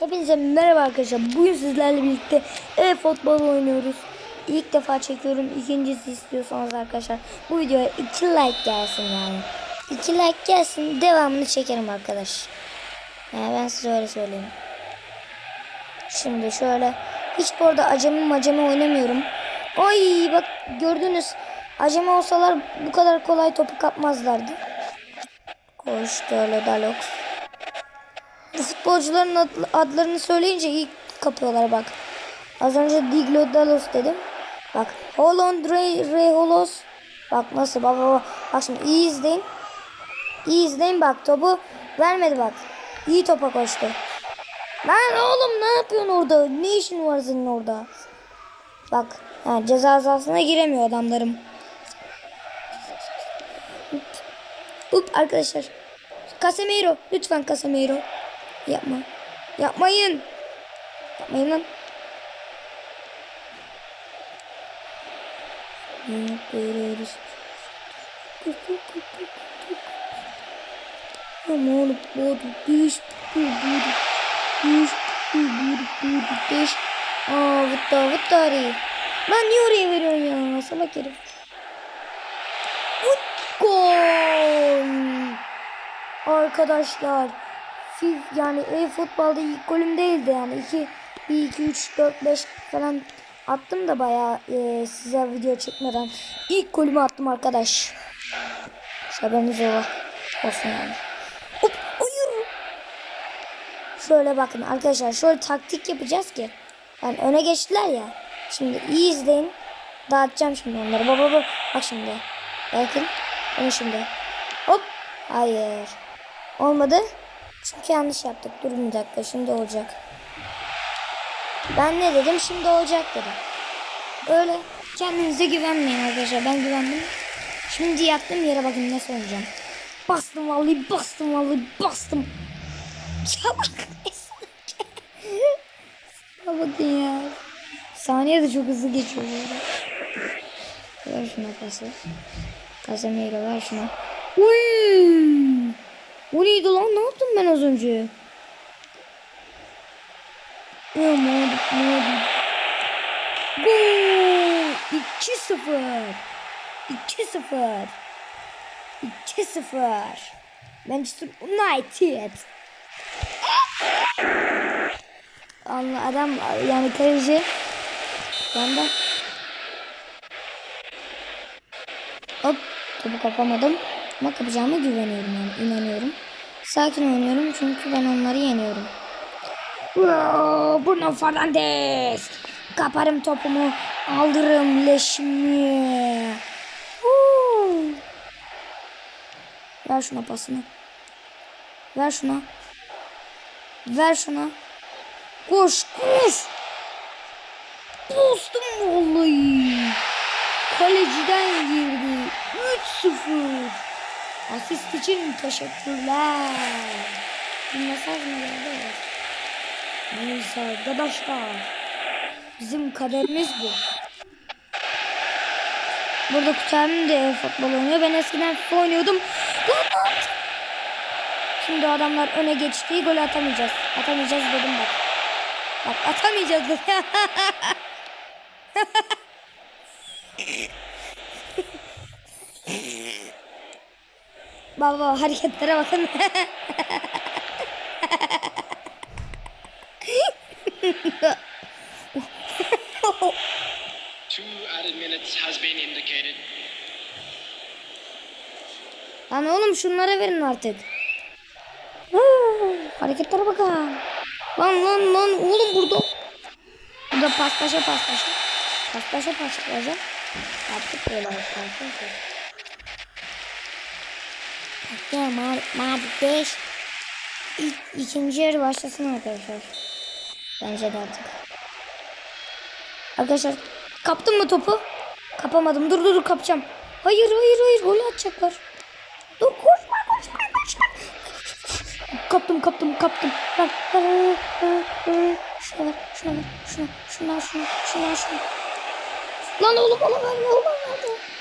Hepinize merhaba arkadaşlar. Bugün sizlerle birlikte e-futbol oynuyoruz. İlk defa çekiyorum. İkincisi istiyorsanız arkadaşlar bu videoya 2 like gelsin yani. 2 like gelsin devamını çekerim arkadaş. Yani ben size öyle söyleyeyim. Şimdi şöyle hiç bu arada acemi macemi oynamıyorum. Ay bak gördünüz. Acemi olsalar bu kadar kolay topu kapmazlardı. Koş şöyle Dalox. Futbolcuların ad- adlarını söyleyince iyi kapıyorlar bak. Az önce Diglo Dalos dedim. Bak Holland Ray, Ray Holos. Bak nasıl bak bak bak. Şimdi iyi izleyin. İyi izleyin bak topu vermedi bak. İyi topa koştu. Lan oğlum ne yapıyorsun orada? Ne işin var senin orada? Bak ha, ceza sahasına giremiyor adamlarım. Hop arkadaşlar. Casemiro. Lütfen Casemiro. Yapma. Yapmayın. Yapmayın lan. Ne yapıyoruz? Ama oğlum bu düş bu düş bu bu düş. Aa vıtta vıtta niye oraya veriyorsun ya salak herif. Gol. Arkadaşlar FIF yani e-futbolda ilk golüm değildi yani 2 1 2 3 4 5 falan attım da bayağı e, size video çekmeden ilk golümü attım arkadaş. Haberiniz olsun yani. Hop, hayır. Şöyle bakın arkadaşlar şöyle taktik yapacağız ki yani öne geçtiler ya. Şimdi iyi izleyin. Dağıtacağım şimdi onları. Baba baba bak şimdi. Bakın. Onu şimdi. Hop. Hayır. Olmadı. Çünkü yanlış yaptık. Durun bir dakika. Şimdi olacak. Ben ne dedim? Şimdi olacak dedim. Öyle. Kendinize güvenmeyin arkadaşlar. Ben güvendim. Şimdi yattım yere bakın nasıl oynayacağım. Bastım vallahi bastım vallahi bastım. Sana bakın ya. Saniye de çok hızlı geçiyor. Ver şuna pası. Casemiro ver şuna. Uy! O neydi lan? Ne yaptım ben az önce? Mahmut, Mahmut. Gol! 2-0. 2-0. 2-0. Manchester United. Allah adam yani kaleci. Ben de Hop topu kapamadım. Ama kapacağıma güveniyorum yani inanıyorum. Sakin oynuyorum çünkü ben onları yeniyorum. Wow, Bruno Fernandes. Kaparım topumu. Aldırırım leşimi. Ver şuna pasını. Ver şuna. Ver şuna. Koş koş. Dostum vallahi. Kaleciden girdi. 3-0. Asist için teşekkürler. Bir mesaj mı geldi? Neyse arkadaşlar. Bizim kaderimiz bu. Burada kutabim de futbol oynuyor. Ben eskiden FIFA oynuyordum. Şimdi adamlar öne geçti. Gol atamayacağız. Atamayacağız dedim bak. Bak atamayacağız dedim. Baba hareketlere bakın. Two added minutes has been indicated. Lan oğlum şunlara verin artık. Hareketlere bakın. Lan lan lan oğlum burada. Burada paslaşa paslaşa. Paslaşa paslaşa. Yaptık böyle arkadaşlar. Hatta ma ma 5 İlk, ikinci yarı başlasın arkadaşlar. Bence de artık. Arkadaşlar kaptım mı topu? Kapamadım. Dur dur dur kapacağım. Hayır hayır hayır gol atacaklar. Dur koşma koşma koşma. Kaptım kaptım kaptım. Ver ver ver. Şuna ver şuna ver şuna şuna şuna şuna şuna. Lan oğlum ona verme oğlum verme.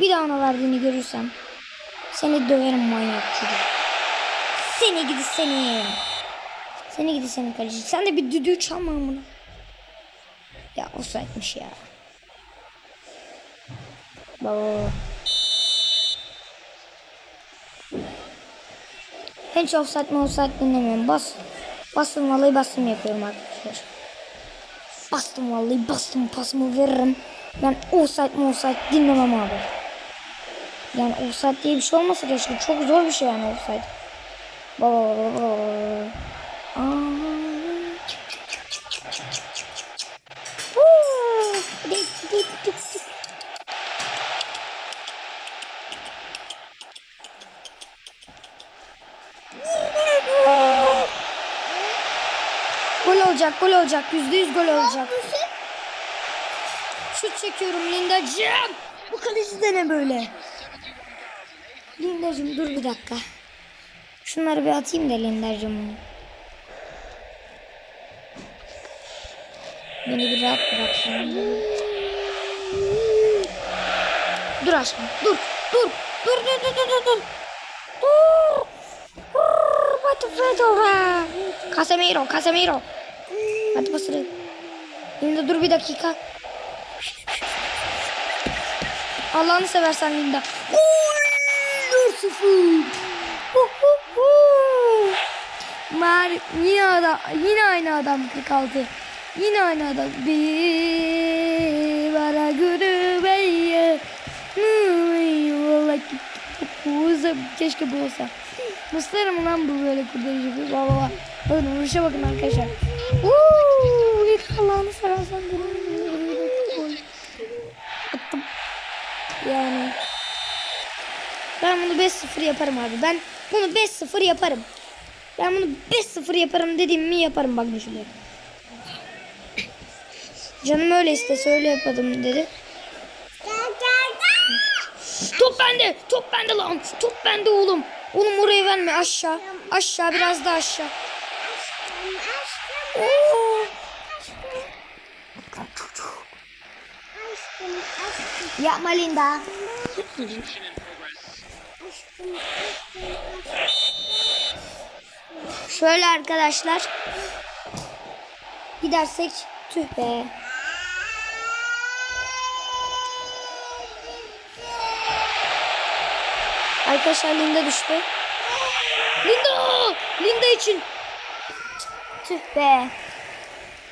Bir daha ona verdiğini görürsem seni döverim manyak çocuk. Seni gidi seni. Seni gidi seni kaleci. Sen de bir düdüğü çalma bunu. Ya o saytmış ya. Baba. Hiç offside mi offside dinlemiyorum. Bas. Bastım vallahi bastım yapıyorum arkadaşlar. Bastım vallahi bastım pasımı veririm. Ben offside mi offside dinlemem abi. Yani offside diye bir şey olmasa keşke. Çok zor bir şey yani offside. Baba baba baba. Gol olacak, gol olacak. Yüzde yüz gol olacak. Şut çekiyorum Lindacığım. Bu kaleci de ne böyle? Lindacığım dur bir dakika. Şunları bir atayım da Lindacığım. Beni bir rahat bıraksın. Dur aşkım. Dur. Dur. Dur dur dur dur dur. Dur. Dur. The fuck? Casemiro, Casemiro. Hadi basırı. Linda dur bir dakika. Allah'ını seversen Linda. Gol 4-0. Hu hu hu. Mar yine adam yine aynı adam 46. Yine aynı adam. Bir bana guru beye. Keşke bu olsa. Muslera mı lan bu böyle kurtarıcı? Baba baba. Bakın vuruşa bakın arkadaşlar. Uuu. Allah'ını seversen gol. Attım. Yani. Ben bunu 5-0 yaparım abi. Ben bunu 5-0 yaparım. Ben bunu 5-0 yaparım dediğim mi yaparım bak şöyle. Canım öyle istese öyle yapadım dedi. Top bende. Top bende lan. Top bende oğlum. Oğlum oraya verme aşağı. Aşağı biraz daha aşağı. Oo. Yapma Linda. Şöyle arkadaşlar. Gidersek tüh be. Arkadaşlar Linda düştü. Linda! Linda için. Tüh be.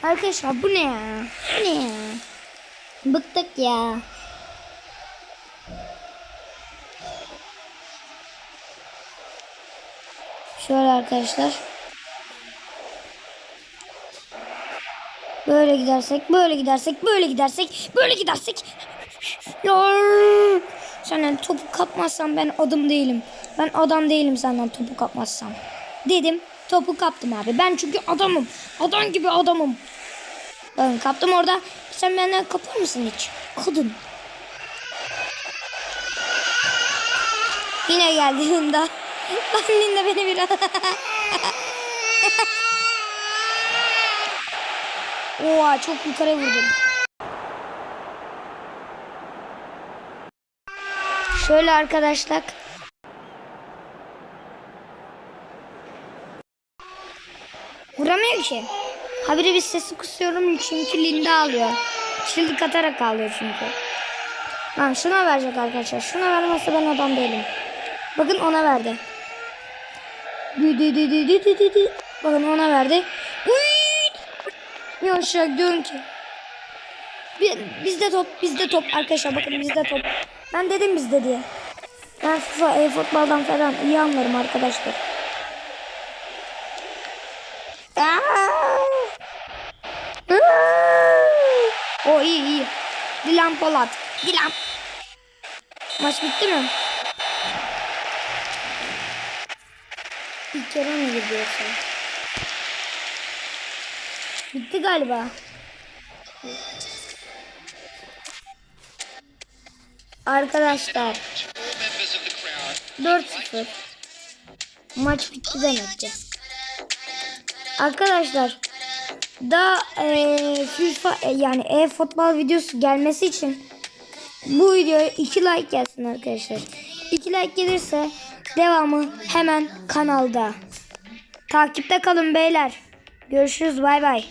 Arkadaşlar bu ne ya? Bu ne ya? Bıktık ya. Şöyle arkadaşlar. Böyle gidersek, böyle gidersek, böyle gidersek, böyle gidersek. Ya. Senden topu kapmazsam ben adım değilim. Ben adam değilim senden topu kapmazsam. Dedim topu kaptım abi. Ben çünkü adamım. Adam gibi adamım. Ben kaptım orada. Sen benden kapar mısın hiç? Kadın. Yine geldi Linda beni biraz... Oha çok yukarı vurdum. Şöyle arkadaşlar. Vuramıyor ki. Habire bir sesi kusuyorum çünkü Linda alıyor. Çığlık atarak alıyor çünkü. Lan şuna verecek arkadaşlar. Şuna vermezse ben adam değilim. Bakın ona verdi. Bakın ona verdi. Bir aşağı gidiyorum ki. Bizde top, bizde top arkadaşlar bakın bizde top. Ben dedim bizde diye. Ben FIFA, e-futboldan falan iyi anlarım arkadaşlar. O iyi iyi. Dilan Polat. Dilan. Maç bitti mi? İlk kere mi gidiyorsun? Bitti galiba. Arkadaşlar To all members of the crowd, 4-0. Maç bitti demek ki. Arkadaşlar daha eee FIFA e, yani e-futbol videosu gelmesi için bu videoya 2 like gelsin arkadaşlar. 2 like gelirse Devamı hemen kanalda. Takipte kalın beyler. Görüşürüz bay bay.